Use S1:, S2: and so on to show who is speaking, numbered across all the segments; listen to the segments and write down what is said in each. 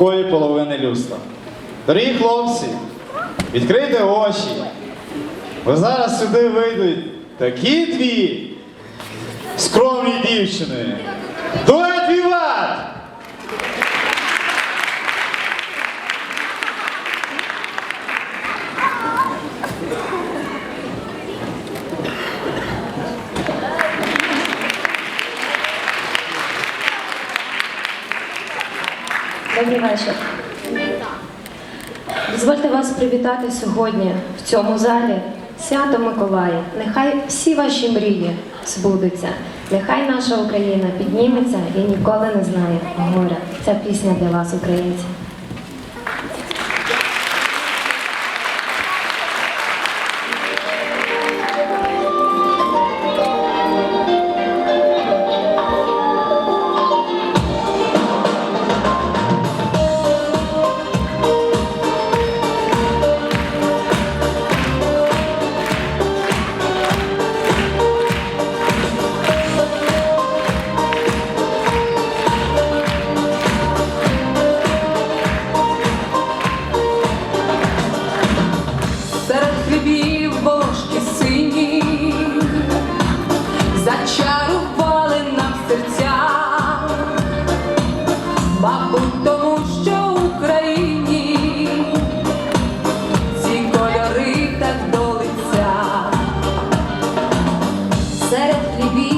S1: такої половини людства. Дорогі хлопці, відкрийте очі. Бо зараз сюди вийдуть такі дві скромні дівчини. дует віват!
S2: Добрий вечір. Дозвольте вас привітати сьогодні в цьому залі свято Миколая. Нехай всі ваші мрії збудуться. Нехай наша Україна підніметься і ніколи не знає горя. Ця пісня для вас, українці.
S3: мабуть, тому що в Україні ці кольори так до лиця
S2: серед хлібів.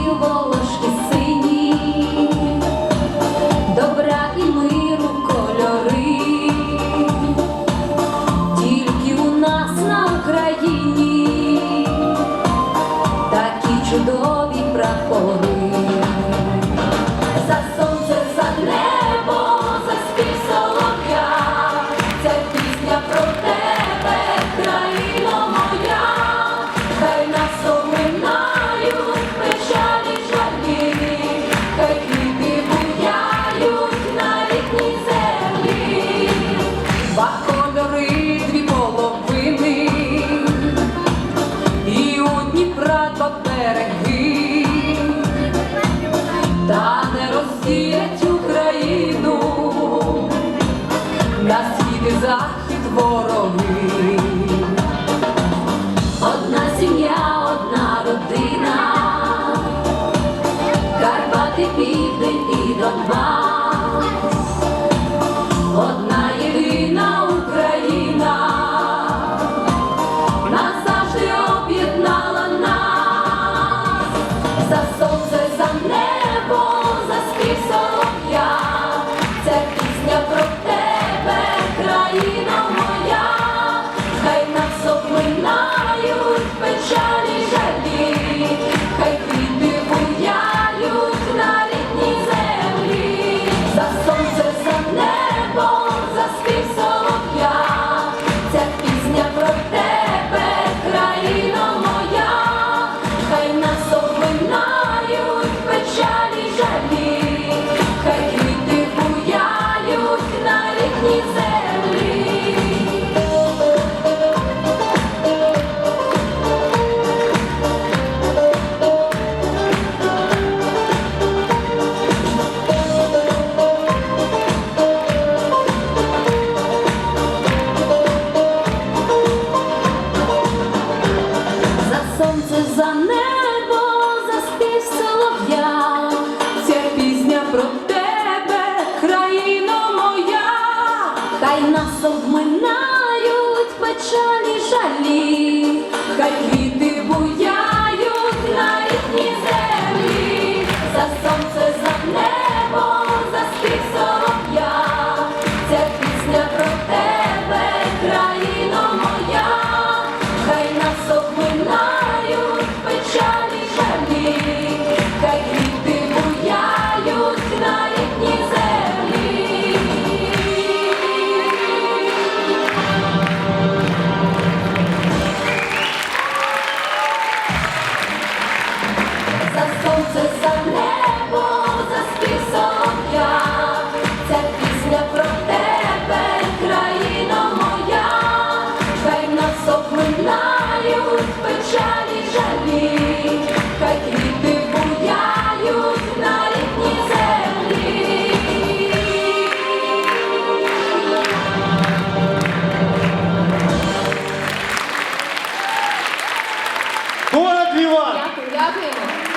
S1: like me.
S4: Obrigada, irmão.